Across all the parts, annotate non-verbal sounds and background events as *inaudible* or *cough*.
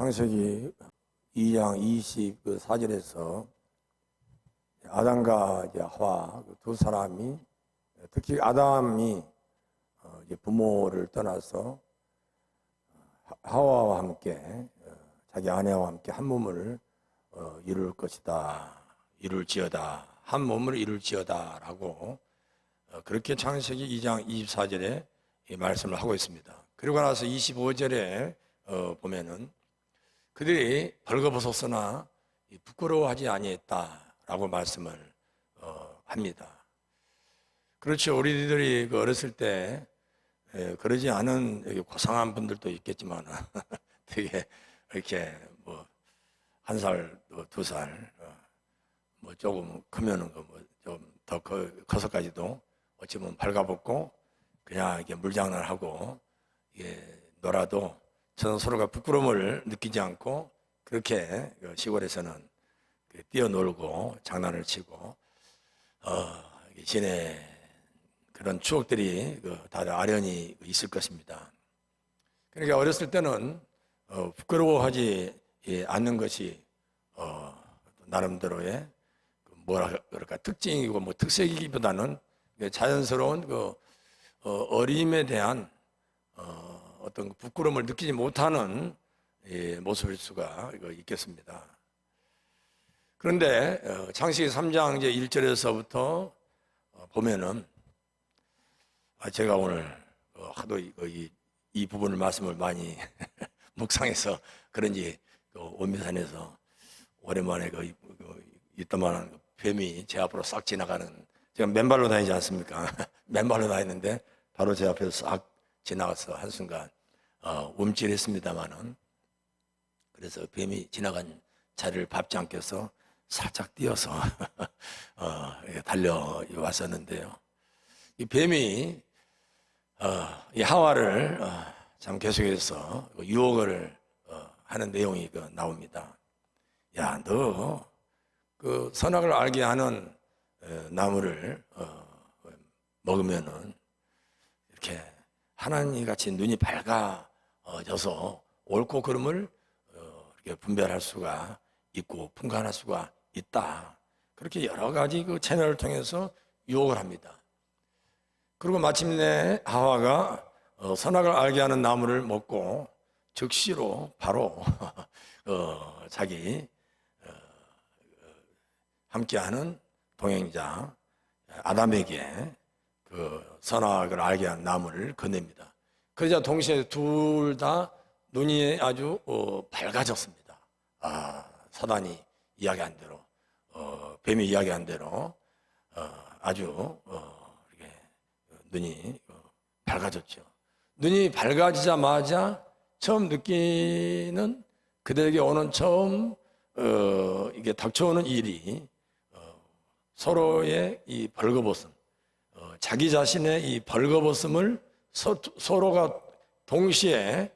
창세기 2장 24절에서 아담과 하와 그두 사람이 특히 아담이 어, 부모를 떠나서 하- 하와와 함께 어, 자기 아내와 함께 한 몸을 어, 이룰 것이다. 이룰지어다. 한 몸을 이룰지어다라고 어, 그렇게 창세기 2장 24절에 이 말씀을 하고 있습니다. 그리고 나서 25절에 어, 보면은 그들이 벌거벗었으나 이 부끄러워하지 아니했다라고 말씀을 어, 합니다. 그렇죠. 우리들이 그 어렸을 때 에, 그러지 않은 고상한 분들도 있겠지만 *laughs* 되게 이렇게 뭐 한 살, 두 살, 어, 뭐 조금 크면은 뭐좀더 커서까지도 어찌 보면 발가벗고 그냥 이렇게 물장난하고 이게 놀아도 저는 서로가 부끄러움을 느끼지 않고 그렇게 그 시골에서는 그 뛰어놀고 장난을 치고 어, 지내 그런 추억들이 그 다들 아련히 있을 것입니다. 그러니까 어렸을 때는 어, 부끄러워하지 예, 않는 것이 어, 나름대로의 그 뭐라 그럴까 특징이고 뭐 특색이기보다는 그 자연스러운 그 어, 어림에 대한 어, 어떤 그 부끄러움을 느끼지 못하는 예, 모습일 수가 있겠습니다. 그런데 어, 창세기 3장 이제 1절에서부터 어, 보면은 아, 제가 오늘 어, 하도 이, 부분을 말씀을 많이 *laughs* 묵상해서 그런지 그 원미산에서 오랜만에 그, 이- 그 있더만한 뱀이 제 앞으로 싹 지나가는 제가 맨발로 다니지 않습니까? *laughs* 맨발로 다니는데 바로 제 앞에서 싹 지나가서 한순간 어, 움찔했습니다마는 그래서 뱀이 지나간 자리를 밟지 않겠어 살짝 뛰어서 *laughs* 어, 달려왔었는데요. 이 뱀이 어, 이 하와를 어, 참 계속해서 그 유혹을 어, 하는 내용이 그 나옵니다. 야, 너 그 선악을 알게 하는 어, 나무를 어, 먹으면은 이렇게 하나님 같이 눈이 밝아져서 옳고 그름을 어, 분별할 수가 있고 분간할 수가 있다. 그렇게 여러 가지 그 채널을 통해서 유혹을 합니다. 그리고 마침내 하와가 어, 선악을 알게 하는 나무를 먹고 즉시로 바로 *laughs* 어, 자기 어, 함께하는 동행자 아담에게 그 선악을 알게 한 나무를 건넵니다. 그러자 동시에 둘 다 눈이 아주 어, 밝아졌습니다. 아, 사단이 이야기한 대로, 어, 뱀이 이야기한 대로 어, 아주 어, 이렇게 눈이 어, 밝아졌죠. 눈이 밝아지자마자 처음 느끼는 그들에게 오는 처음 어, 이게 닥쳐오는 일이 어, 서로의 이 벌거벗음, 어, 자기 자신의 이 벌거벗음을 서, 서로가 동시에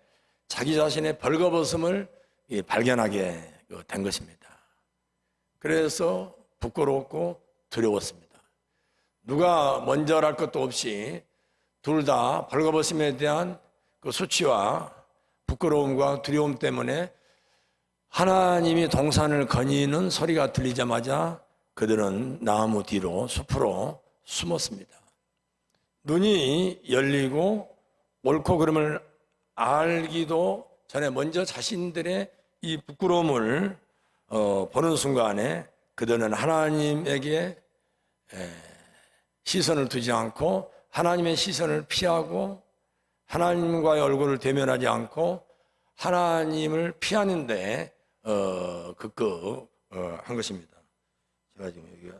자기 자신의 벌거벗음을 이 발견하게 어, 된 것입니다. 그래서 부끄럽고 두려웠습니다. 누가 먼저랄 것도 없이 둘 다 벌거벗음에 대한 그 수치와 부끄러움과 두려움 때문에 하나님이 동산을 거니는 소리가 들리자마자 그들은 나무 뒤로 숲으로 숨었습니다. 눈이 열리고 옳고 그름을 알기도 전에 먼저 자신들의 이 부끄러움을 어, 보는 순간에 그들은 하나님에게 에, 시선을 두지 않고 하나님의 시선을 피하고 하나님과의 얼굴을 대면하지 않고 하나님을 피하는데 어, 극극 어, 한 것입니다. 제가 지금 여기가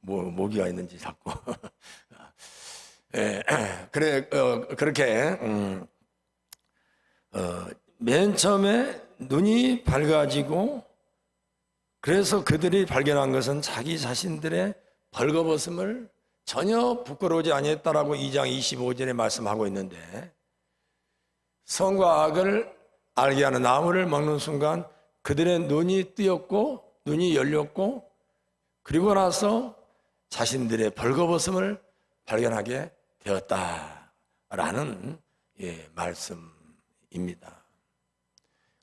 뭐 모기가 있는지 자꾸 *laughs* 예, *clears throat* 그래 어, 그렇게 음, 어, 맨 처음에 눈이 밝아지고 그래서 그들이 발견한 것은 자기 자신들의 벌거벗음을 전혀 부끄러우지 아니했다라고 2장 25절에 말씀하고 있는데 선과 악을 알게 하는 나무를 먹는 순간 그들의 눈이 뜨였고 눈이 열렸고 그리고 나서 자신들의 벌거벗음을 발견하게 되었다라는 예, 말씀입니다.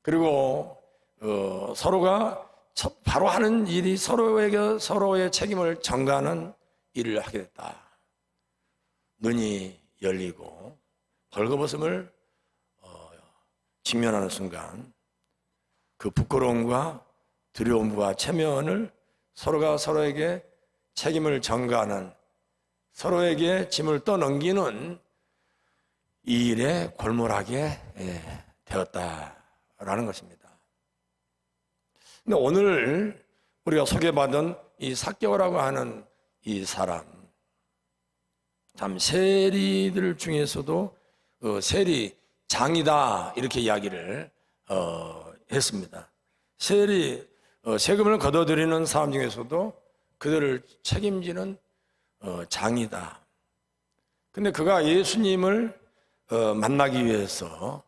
그리고 어, 서로가 첫- 바로 하는 일이 서로에게 서로의 책임을 전가하는 일을 하게 됐다. 눈이 열리고 벌거벗음을 어, 직면하는 순간 그 부끄러움과 두려움과 체면을 서로가 서로에게 책임을 전가하는 서로에게 짐을 떠넘기는 이 일에 골몰하게 예, 되었다라는 것입니다. 근데 오늘 우리가 소개받은 이 사개오라고 하는 이 사람, 참 세리들 중에서도 어, 세리 장이다 이렇게 이야기를 어, 했습니다. 세리 어, 세금을 걷어들이는 사람 중에서도 그들을 책임지는 어, 장이다. 근데 그가 예수님을 어, 만나기 위해서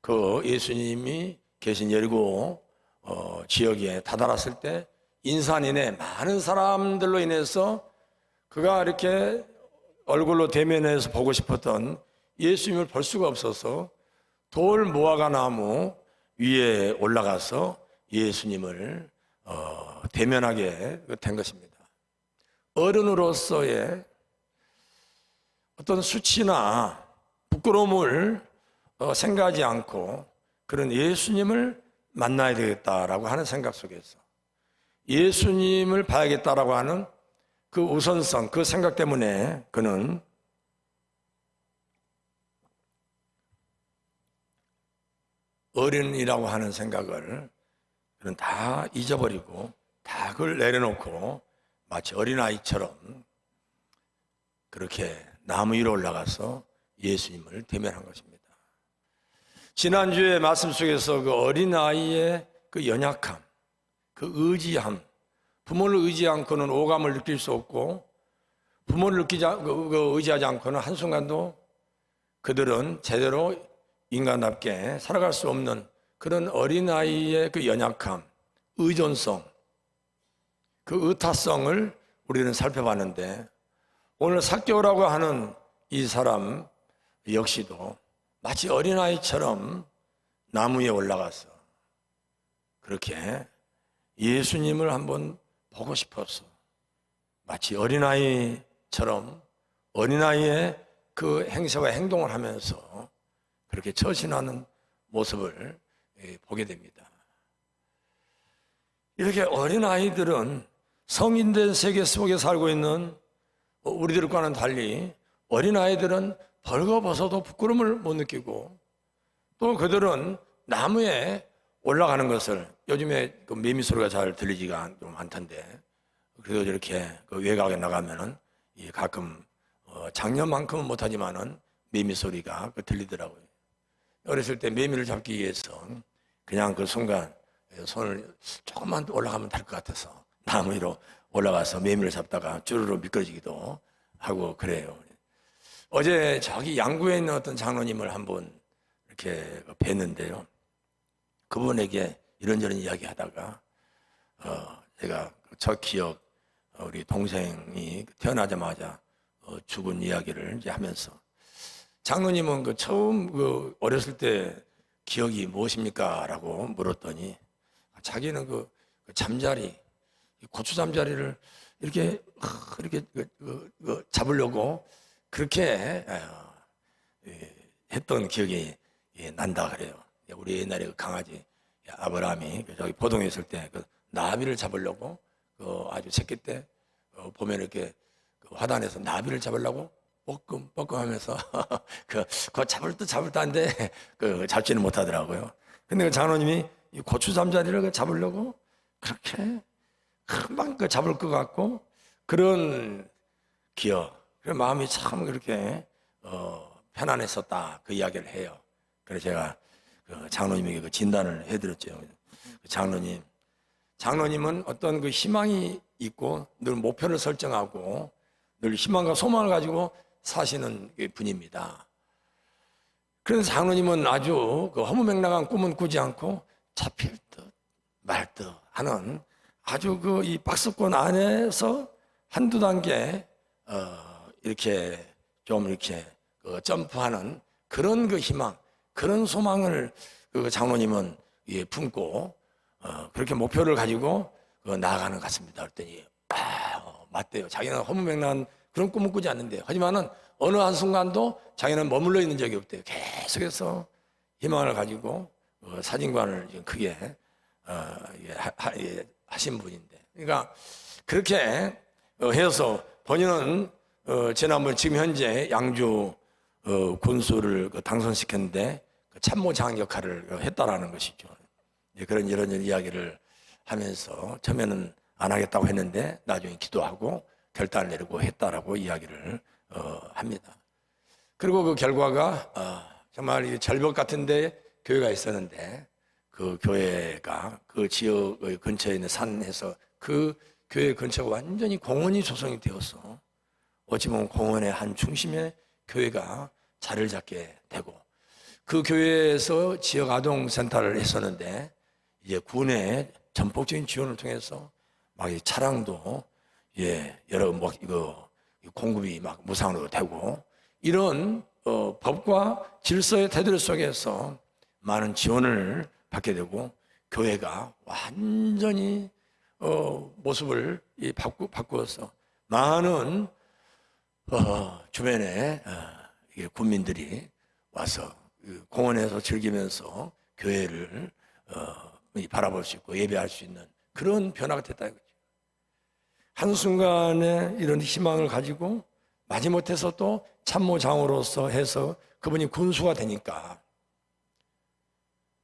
그 예수님이 계신 여리고 어, 지역에 다다랐을 때 인산인해 많은 사람들로 인해서 그가 이렇게 얼굴로 대면해서 보고 싶었던 예수님을 볼 수가 없어서 돌 무화과 나무 위에 올라가서 예수님을 어, 대면하게 된 것입니다. 어른으로서의 어떤 수치나 부끄러움을 어, 생각하지 않고 그런 예수님을 만나야 되겠다라고 하는 생각 속에서 예수님을 봐야겠다라고 하는 그 우선성, 그 생각 때문에 그는 어른이라고 하는 생각을 그는 다 잊어버리고 다 그걸 내려놓고 마치 어린아이처럼 그렇게 나무 위로 올라가서 예수님을 대면한 것입니다. 지난주에 말씀 속에서 그 어린아이의 그 연약함, 그 의지함, 부모를 의지 않고는 오감을 느낄 수 없고 부모를 그- 그 의지하지 않고는 한순간도 그들은 제대로 인간답게 살아갈 수 없는 그런 어린아이의 그 연약함, 의존성, 그 의타성을 우리는 살펴봤는데 오늘 사교라고 하는 이 사람 역시도 마치 어린아이처럼 나무 위에 올라가서 그렇게 예수님을 한번 보고 싶었어. 마치 어린아이처럼 어린아이의 그 행세와 행동을 하면서 그렇게 처신하는 모습을 예, 보게 됩니다. 이렇게 어린아이들은 성인된 세계 속에 살고 있는 우리들과는 달리 어린아이들은 벌거벗어도 부끄러움을 못 느끼고 또 그들은 나무에 올라가는 것을 요즘에 그 매미 소리가 잘 들리지가 좀 않던데 그래도 이렇게 그 외곽에 나가면은 이 가끔 어 작년만큼은 못하지만은 매미 소리가 그 들리더라고요. 어렸을 때 매미를 잡기 위해서 그냥 그 순간 손을 조금만 더 올라가면 될 것 같아서 나무 위로 올라가서 매미를 잡다가 쭈르르 미끄러지기도 하고 그래요. 어제 저기 양구에 있는 어떤 장로님을 한번 이렇게 뵀는데요. 그분에게 이런저런 이야기 하다가, 어, 제가 저 기억, 어, 우리 동생이 태어나자마자 어, 죽은 이야기를 이제 하면서 장로님은 그 처음 그 어렸을 때 기억이 무엇입니까? 라고 물었더니 자기는 그, 그 잠자리, 이 고추 잠자리를 이렇게, 아, 이렇게 그, 그, 그 잡으려고 그렇게 어, 예, 했던 기억이 예, 난다 그래요. 우리 옛날에 그 강아지 아브라함이 그 저기 보동에 있을 때 그 나비를 잡으려고 그 아주 새끼 때 어, 보면 이렇게 그 화단에서 나비를 잡으려고 뻐끔 뻐끔하면서 *laughs* 그, 그 잡을 듯 잡을 듯한데 그 잡지는 못하더라고요. 근데 그 장로님이 이 고추 잠자리를 그 잡으려고 그렇게 금방 그 잡을 것 같고 그런 기억, 그 마음이 참 그렇게 어, 편안했었다 그 이야기를 해요. 그래서 제가 그 장로님에게 그 진단을 해드렸죠. 그 장로님, 장로님은 어떤 그 희망이 있고 늘 목표를 설정하고 늘 희망과 소망을 가지고 사시는 그 분입니다. 그래서 장로님은 아주 그 허무맹랑한 꿈은 꾸지 않고 잡힐 듯 말 듯 하는 아주 그 이 박스권 안에서 한두 단계 어 이렇게 좀 이렇게 그 점프하는 그런 그 희망, 그런 소망을 그 장로님은 예, 품고 어, 그렇게 목표를 가지고 그 나아가는 것 같습니다. 그랬더니 아, 어, 맞대요. 자기는 허무맹랑한 그런 꿈을 꾸지 않는데요. 하지만은 어느 한 순간도 자기는 머물러 있는 적이 없대요. 계속해서 희망을 가지고 어, 사진관을 크게 어, 예, 하, 하, 예, 하신 분인데, 그러니까 그렇게 어, 해서 본인은 어, 지난번 지금 현재 양주 어, 군수를 그 당선시켰는데 그 참모장 역할을 어, 했다라는 것이죠. 예, 그런 이런 이야기를 하면서 처음에는 안 하겠다고 했는데 나중에 기도하고 결단을 내리고 했다라고 이야기를 어, 합니다. 그리고 그 결과가 어, 정말 이 절벽 같은데 교회가 있었는데 그 교회가 그 지역의 근처에 있는 산에서 그 교회 근처가 완전히 공원이 조성이 되어서 어찌 보면 공원의 한 중심에 교회가 자리를 잡게 되고 그 교회에서 지역 아동센터를 했었는데 이제 군의 전폭적인 지원을 통해서 막이 차량도 예 여러 뭐 이거 공급이 막 무상으로 되고 이런 어, 법과 질서의 테두리 속에서 많은 지원을 받게 되고 교회가 완전히 어, 모습을 이 바꾸, 바꾸어서 많은 어, 주변에 어, 군민들이 와서 그 공원에서 즐기면서 교회를 어, 이 바라볼 수 있고 예배할 수 있는 그런 변화가 됐다 이거죠. 한순간에 이런 희망을 가지고 마지못해서 또 참모장으로서 해서 그분이 군수가 되니까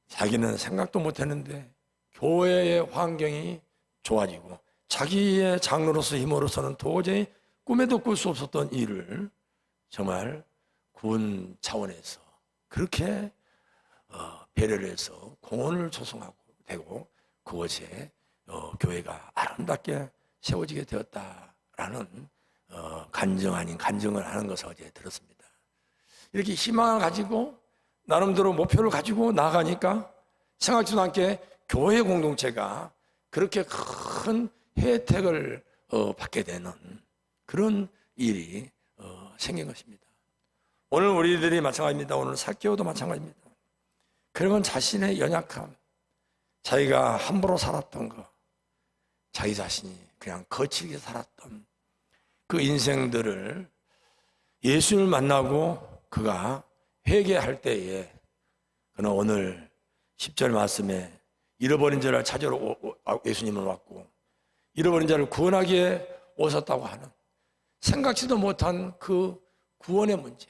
자기는 생각도 못했는데 교회의 환경이 좋아지고 자기의 장로로서 힘으로서는 도저히 꿈에도 꿀 수 없었던 일을 정말 군 차원에서 그렇게 어, 배려를 해서 공원을 조성하고 되고 그곳에 어, 교회가 아름답게 세워지게 되었다라는 어, 간증 아닌 간증을 하는 것을 어제 들었습니다. 이렇게 희망을 가지고 나름대로 목표를 가지고 나가니까 생각지도 않게 교회 공동체가 그렇게 큰 혜택을 어, 받게 되는 그런 일이 어, 생긴 것입니다. 오늘 우리들이 마찬가지입니다. 오늘 사개오도 마찬가지입니다. 그러면 자신의 연약함, 자기가 함부로 살았던 거, 자기 자신이 그냥 거칠게 살았던 그 인생들을 예수를 만나고 그가 회개할 때에 그는 오늘 10절 말씀에 잃어버린 자를 찾으러 아, 예수님은 왔고 잃어버린 자를 구원하기에 오셨다고 하는 생각지도 못한 그 구원의 문제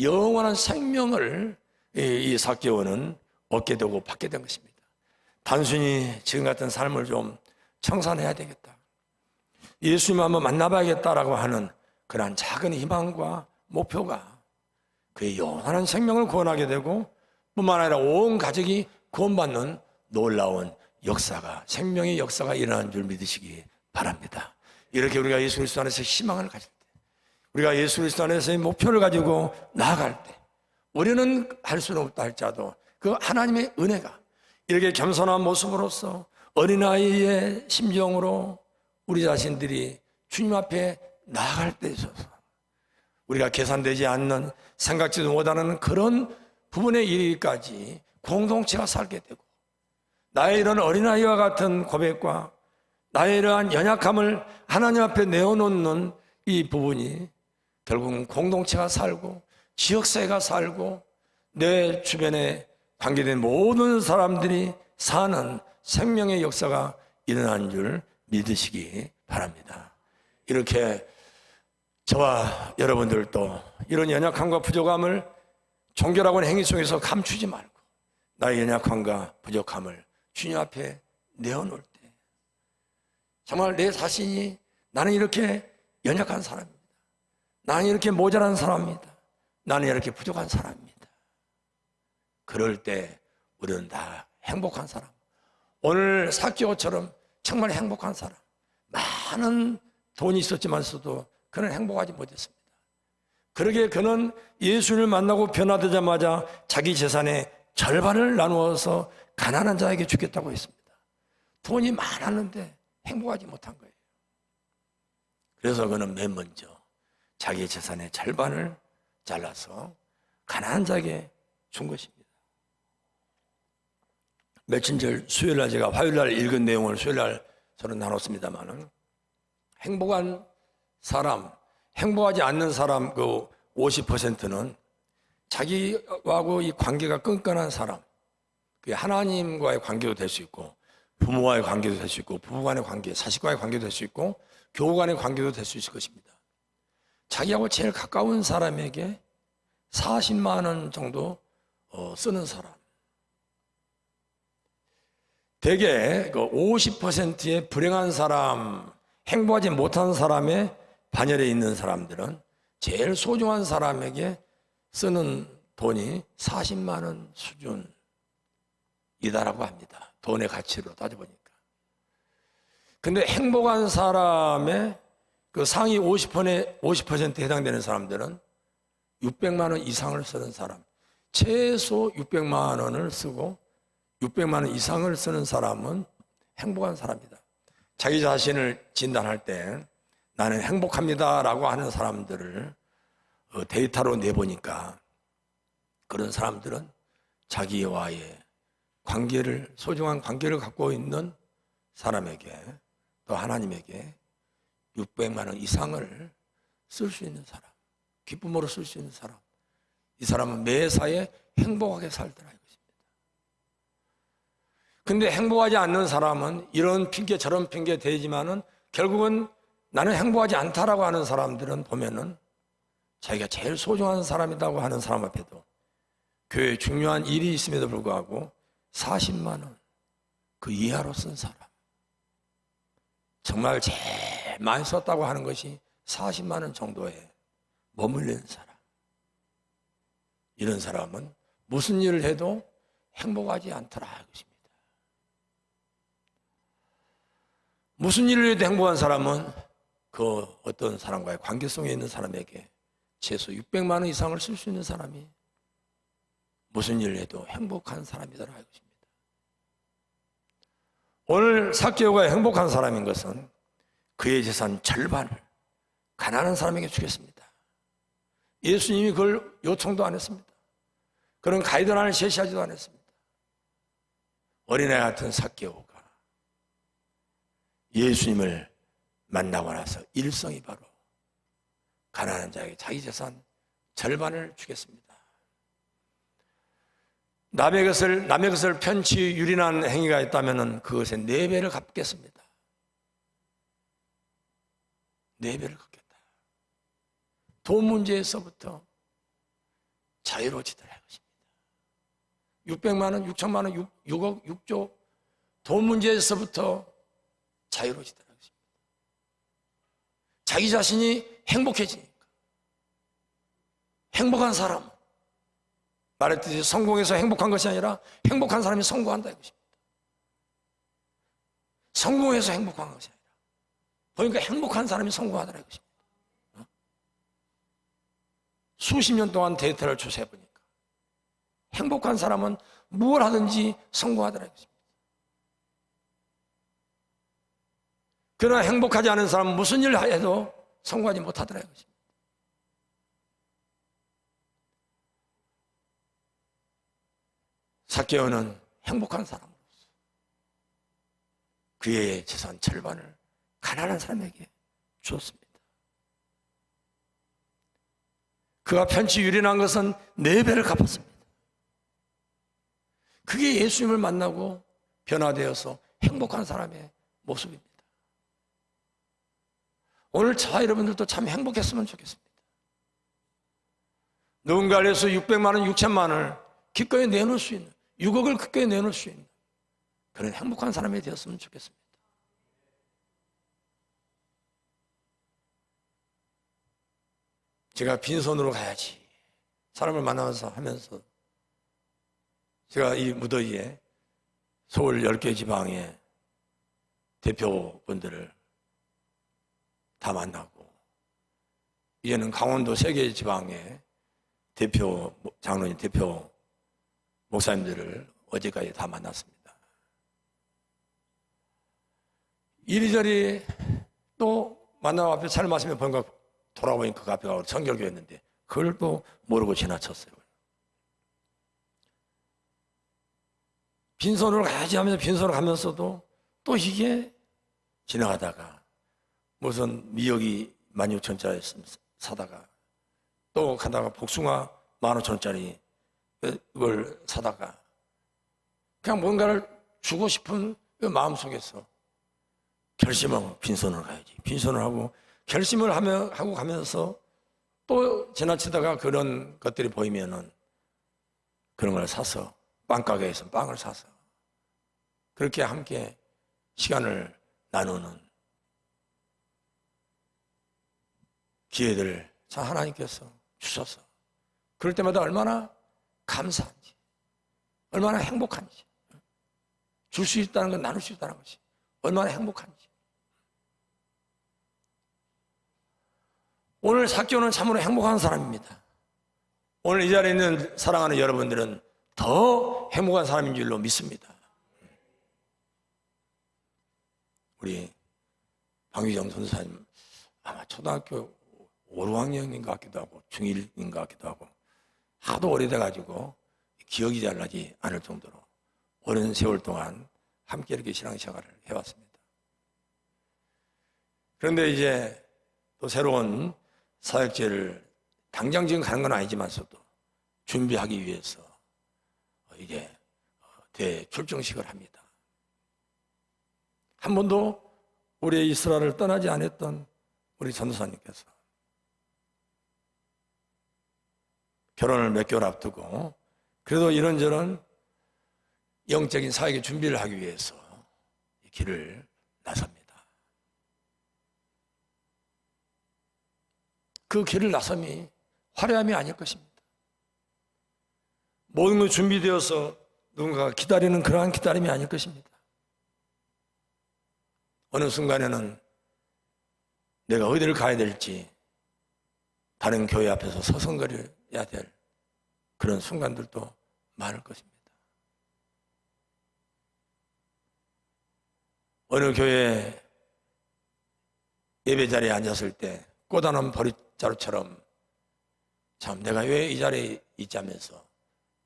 영원한 생명을 이, 이 사개오는 얻게 되고 받게 된 것입니다. 단순히 지금 같은 삶을 좀 청산해야 되겠다. 예수님 한번 만나봐야겠다라고 하는 그러한 작은 희망과 목표가 그의 영원한 생명을 구원하게 되고 뿐만 아니라 온 가족이 구원받는 놀라운 역사가 생명의 역사가 일어나는 줄 믿으시기 바랍니다. 이렇게 우리가 예수 그리스도 안에서 희망을 가질 때 우리가 예수 그리스도 안에서의 목표를 가지고 나아갈 때 우리는 할 수는 없다 할지라도 그 하나님의 은혜가 이렇게 겸손한 모습으로서 어린아이의 심정으로 우리 자신들이 주님 앞에 나아갈 때 있어서 우리가 계산되지 않는 생각지도 못하는 그런 부분의 일까지 공동체가 살게 되고 나의 이런 어린아이와 같은 고백과 나의 이러한 연약함을 하나님 앞에 내어놓는 이 부분이 결국은 공동체가 살고 지역사회가 살고 내 주변에 관계된 모든 사람들이 사는 생명의 역사가 일어난 줄 믿으시기 바랍니다. 이렇게 저와 여러분들도 이런 연약함과 부족함을 하는 행위 속에서 감추지 말고 나의 연약함과 부족함을 주님 앞에 내어놓을 때 정말 내 자신이 나는 이렇게 연약한 사람입니다. 나는 이렇게 모자란 사람입니다. 나는 이렇게 부족한 사람입니다. 그럴 때 우리는 다 행복한 사람. 오늘 사기오처럼 정말 행복한 사람. 많은 돈이 있었지만서도 그는 행복하지 못했습니다. 그러게 그는 예수를 만나고 변화되자마자 자기 재산의 절반을 나누어서 가난한 자에게 주겠다고 했습니다. 돈이 많았는데 행복하지 못한 거예요. 그래서 그는 맨 먼저 자기 재산의 절반을 잘라서 가난한 자에게 준 것입니다. 며칠 전 수요일 날 제가 화요일 날 읽은 내용을 수요일 날 저는 나눴습니다만은 행복한 사람, 행복하지 않는 사람 그 50%는 자기하고 이 관계가 끈끈한 사람, 그게 하나님과의 관계도 될 수 있고 부모와의 관계도 될 수 있고 부부간의 관계, 자식과의 관계도 될 수 있고 교우 간의 관계도 될 수 있을 것입니다. 자기하고 제일 가까운 사람에게 40만 원 정도 어, 쓰는 사람. 대개 그 50%의 불행한 사람, 행복하지 못한 사람의 반열에 있는 사람들은 제일 소중한 사람에게 쓰는 돈이 40만 원 수준이다라고 합니다. 돈의 가치로 따져보니까. 근데 행복한 사람의 그 상위 50%에 50%에 해당되는 사람들은 600만 원 이상을 쓰는 사람, 최소 600만 원을 쓰고 600만 원 이상을 쓰는 사람은 행복한 사람이다. 자기 자신을 진단할 때 나는 행복합니다라고 하는 사람들을 어, 데이터로 내보니까 그런 사람들은 자기와의 관계를 소중한 관계를 갖고 있는 사람에게 또 하나님에게 600만 원 이상을 쓸 수 있는 사람, 기쁨으로 쓸 수 있는 사람. 이 사람은 매사에 행복하게 살더라 이것입니다. 근데 행복하지 않는 사람은 이런 핑계 저런 핑계 대지만은 결국은 나는 행복하지 않다라고 하는 사람들은 보면은 자기가 제일 소중한 사람이라고 하는 사람 앞에도 교회에 중요한 일이 있음에도 불구하고 40만 원 그 이하로 쓴 사람. 정말 제일 많이 썼다고 하는 것이 40만 원 정도에 머물는 사람. 이런 사람은 무슨 일을 해도 행복하지 않더라 이것입니다. 무슨 일을 해도 행복한 사람은 그 어떤 사람과의 관계성에 있는 사람에게 최소 600만 원 이상을 쓸 수 있는 사람이 무슨 일을 해도 행복한 사람이더라 이것입니다. 오늘 사케오가 행복한 사람인 것은 그의 재산 절반을 가난한 사람에게 주겠습니다. 예수님이 그걸 요청도 안 했습니다. 그런 가이드라인을 제시하지도 않았습니다. 어린애 같은 사케오가 예수님을 만나고 나서 일성이 바로 가난한 자에게 자기 재산 절반을 주겠습니다. 남의 것을 남의 것을 편치 유린한 행위가 있다면 그것의 네 배를 갚겠습니다. 네 배를 갚겠다. 돈 문제에서부터 자유로워지더라 것입니다. 600만 원, 6천만 원, 6, 6억, 6조 돈 문제에서부터 자유로워지더라. 자기 자신이 행복해지니까. 행복한 사람. 말했듯이 성공해서 행복한 것이 아니라 행복한 사람이 성공한다 이것입니다. 성공해서 행복한 것이 아니라 보니까 행복한 사람이 성공하더라 이것입니다. 어? 수십 년 동안 데이터를 조사해 보니까 행복한 사람은 무엇 하든지 성공하더라 이것입니다. 그러나 행복하지 않은 사람은 무슨 일을 해도 성공하지 못하더라 이것입니다. 사케오는 행복한 사람으로서 그의 재산 절반을 가난한 사람에게 주었습니다. 그가 편치 유린한 것은 네 배를 갚았습니다. 그게 예수님을 만나고 변화되어서 행복한 사람의 모습입니다. 오늘 저 여러분들도 참 행복했으면 좋겠습니다. 누군가를 위해서 600만 원, 6천만 원을 기꺼이 내놓을 수 있는 6억을 크게 내놓을 수 있는 그런 행복한 사람이 되었으면 좋겠습니다. 제가 빈손으로 가야지. 사람을 만나서 하면서 제가 이 무더위에 서울 10개 지방의 대표분들을 다 만나고 이제는 강원도 세개 지방의 대표 장로님 대표 목사님들을 어제까지 다 만났습니다. 이리저리 또 만나고 앞에 차를 마시며 보니까 돌아보니까 그 앞에 가고 성결교였는데 그걸 또 모르고 지나쳤어요. 빈손으로 가야지 하면서 빈손으로 가면서도 또 이게 지나가다가 무슨 미역이 16,000짜리 사다가. 또 가다가 복숭아 15,000짜리 이걸 사다가. 그냥 뭔가를 주고 싶은 그 마음 속에서 결심하고 빈손으로 가야지. 빈손을 하고 결심을 하며, 하고 가면서 또 지나치다가 그런 것들이 보이면은 그런 걸 사서 빵가게에서 빵을 사서 그렇게 함께 시간을 나누는 기회들 참 하나님께서 주셔서 그럴 때마다 얼마나 감사한지 얼마나 행복한지 줄 수 있다는 건 나눌 수 있다는 것이 얼마나 행복한지 오늘 사교는 참으로 행복한 사람입니다. 오늘 이 자리에 있는 사랑하는 여러분들은 더 행복한 사람인 줄로 믿습니다. 우리 방위정 선사님 아마 초등학교 5, 6학년인 것 같기도 하고 중1인 것 같기도 하고 하도 오래돼가지고 기억이 잘 나지 않을 정도로 오랜 세월 동안 함께 이렇게 신앙생활을 해왔습니다. 그런데 이제 또 새로운 사역제를 당장 지금 가는 건 아니지만서도 준비하기 위해서 이제 대출정식을 합니다. 한 번도 우리 이스라엘을 떠나지 않았던 우리 전도사님께서 결혼을 몇 개월 앞두고 그래도 이런저런 영적인 사역의 준비를 하기 위해서 이 길을 나섭니다. 그 길을 나섬이 화려함이 아닐 것입니다. 모든 것 준비되어서 누군가가 기다리는 그러한 기다림이 아닐 것입니다. 어느 순간에는 내가 어디를 가야 될지 다른 교회 앞에서 서성거려야 될 그런 순간들도 많을 것입니다. 어느 교회 예배 자리에 앉았을 때 꼬다난 버릿자루처럼 참 내가 왜 이 자리에 있자면서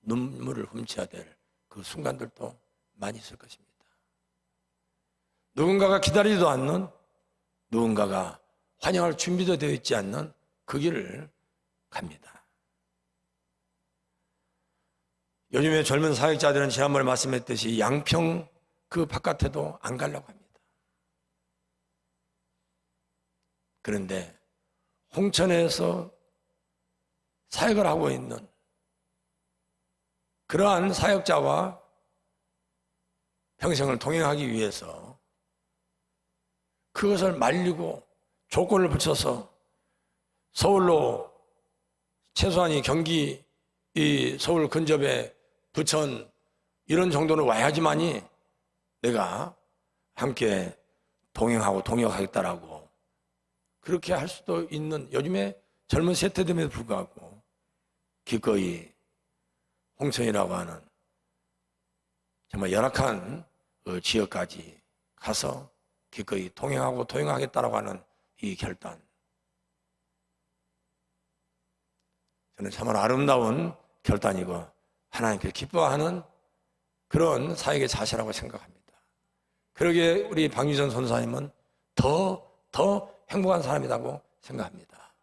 눈물을 훔쳐야 될 그 순간들도 많이 있을 것입니다. 누군가가 기다리지도 않는 누군가가 환영할 준비도 되어 있지 않는 그 길을 갑니다. 요즘에 젊은 사역자들은 지난번에 말씀했듯이 양평 그 바깥에도 안 가려고 합니다. 그런데 홍천에서 사역을 하고 있는 그러한 사역자와 평생을 동행하기 위해서 그것을 말리고 조건을 붙여서 서울로 최소한이 경기 이 서울 근접에 부천 이런 정도는 와야지만이 내가 함께 동행하고 동역하겠다라고 그렇게 할 수도 있는 요즘에 젊은 세대됨에도 불구하고 기꺼이 홍천이라고 하는 정말 열악한 그 지역까지 가서 기꺼이 동행하고 도행하겠다라고 하는 이 결단. 저는 정말 아름다운 결단이고 하나님께 기뻐하는 그런 사역의 자세라고 생각합니다. 그러기에 우리 방유전 선사님은 더, 더 행복한 사람이라고 생각합니다.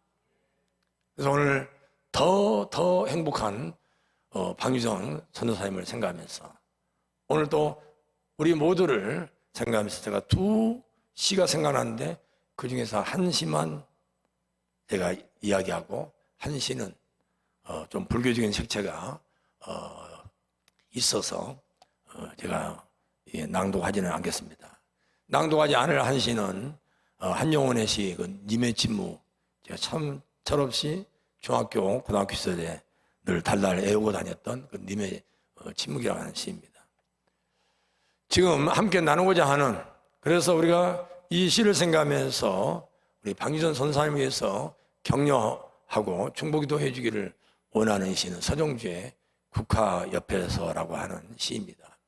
그래서 오늘 더, 더 행복한 어, 방유정 선교사님을 생각하면서 오늘 또 우리 모두를 생각하면서 제가 두 시가 생각나는데 그 중에서 한 시만 제가 이야기하고 한 시는 어, 좀 불교적인 색채가 어, 있어서 어, 제가 예, 낭독하지는 않겠습니다. 낭독하지 않을 한 시는 어, 한용원의 시, 그 님의 침묵. 제가 참 철없이 중학교, 고등학교 시절에 늘 달달 애우고 다녔던 그 님의 어, 침묵이라고 하는 시입니다. 지금 함께 나누고자 하는 그래서 우리가 이 시를 생각하면서 우리 방유전 선사님 위해서 격려하고 중보기도 해주기를 원하는 시는 서정주의 국화 옆에서라고 하는 시입니다.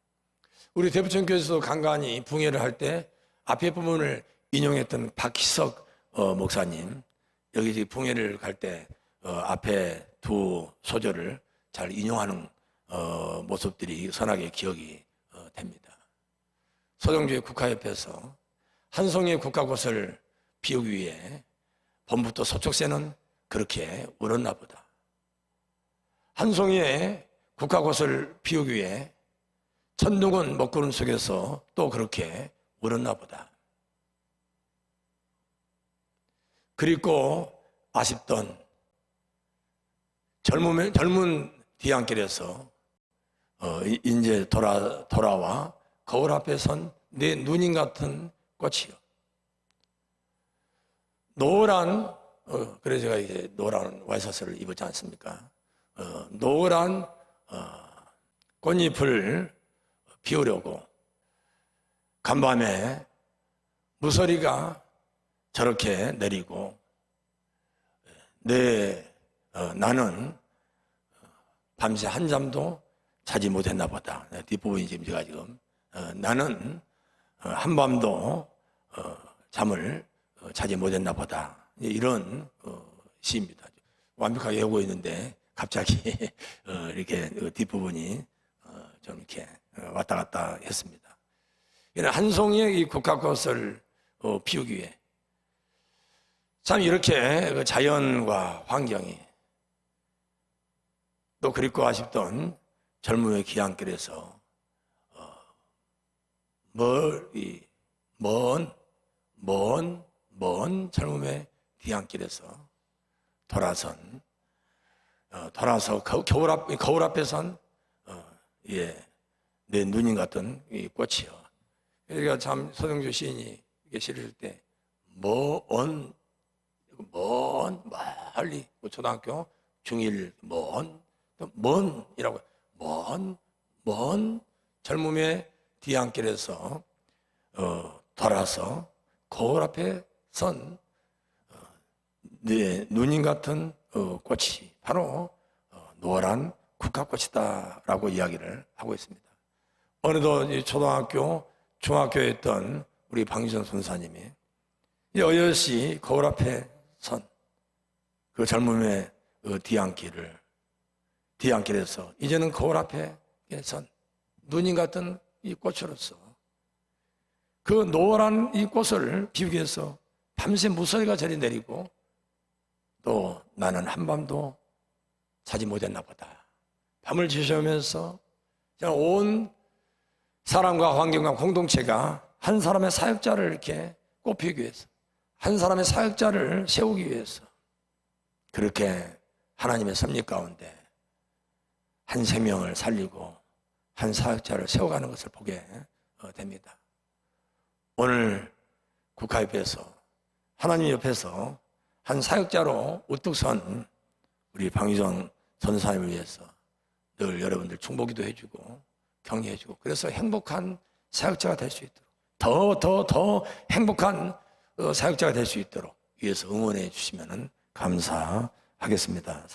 우리 대부천교에서도 간간히 붕해를 할 때 앞에 부분을 인용했던 박희석 어, 목사님 여기 붕해를 갈때 어, 앞에 두 소절을 잘 인용하는 어, 모습들이 선하게 기억이 어, 됩니다. 소정주의 국가협회에서 한 송이의 국가꽃을 피우기 위해 봄부터 소촉새는 그렇게 울었나 보다. 한 송이의 국가꽃을 피우기 위해 천둥은 먹구름 속에서 또 그렇게 울었나 보다. 그리고 아쉽던 젊은, 젊은 뒤안길에서 어, 이- 이제 돌아, 돌아와 거울 앞에 선내 누님 같은 꽃이요. 노란, 어, 그래서 제가 이제 노란 와이셔츠를 입었지 않습니까? 어, 노란 어, 꽃잎을 피우려고 간밤에 무서리가 저렇게 내리고 내 어, 나는 밤새 한 잠도 자지 못했나 보다. 네, 뒷부분이 지금 제가 지금 어, 나는 어, 한밤도 어, 잠을 어, 자지 못했나 보다. 예, 이런 어, 시입니다. 완벽하게 외우고 있는데 갑자기 *laughs* 어, 이렇게 어, 뒷부분이 어, 좀 이렇게 어, 왔다 갔다 했습니다. 이는 한 송이의 이 국화꽃을 어, 피우기 위해 참 이렇게 그 자연과 환경이 또 그립고 아쉽던 젊음의 귀향길에서 어, 멀리 먼, 먼, 먼 젊음의 귀향길에서 돌아선 어, 돌아서 거, 겨울 앞 거울 앞에 선 어, 예, 내 누님 같은 이 꽃이요. 그러니까 참 서정주 시인이 이게 실을 때먼 먼 멀리 뭐 초등학교 중1 먼, 또 먼이라고 먼, 먼 젊음의 뒤안길에서 어, 돌아서 거울 앞에 선 어, 네, 누님 같은 어, 꽃이 바로 어, 노란 국화꽃이다라고 이야기를 하고 있습니다. 어느덧 이 초등학교, 중학교에 있던 우리 방희선 선사님이 이 어여시 거울 앞에 선 그 젊음의 그 뒤안길을 뒤안길에서 이제는 거울 앞에 선 누님 같은 이 꽃으로서 그 노란 이 꽃을 피우기 위해서 밤새 무서리가 저리 내리고 또 나는 한밤도 자지 못했나 보다. 밤을 지새우면서 온 사람과 환경과 공동체가 한 사람의 사역자를 이렇게 꽃피우기 위해서 한 사람의 사역자를 세우기 위해서 그렇게 하나님의 섭리 가운데 한 생명을 살리고 한 사역자를 세워가는 것을 보게 어, 됩니다. 오늘 국가협에서 하나님 옆에서 한 사역자로 우뚝 선 우리 방희정 전사님을 위해서 늘 여러분들 충복기도 해주고 격려해주고 그래서 행복한 사역자가 될 수 있도록 더 더 더 행복한 어, 사역자가 될 수 있도록 위해서 응원해 주시면 감사하겠습니다.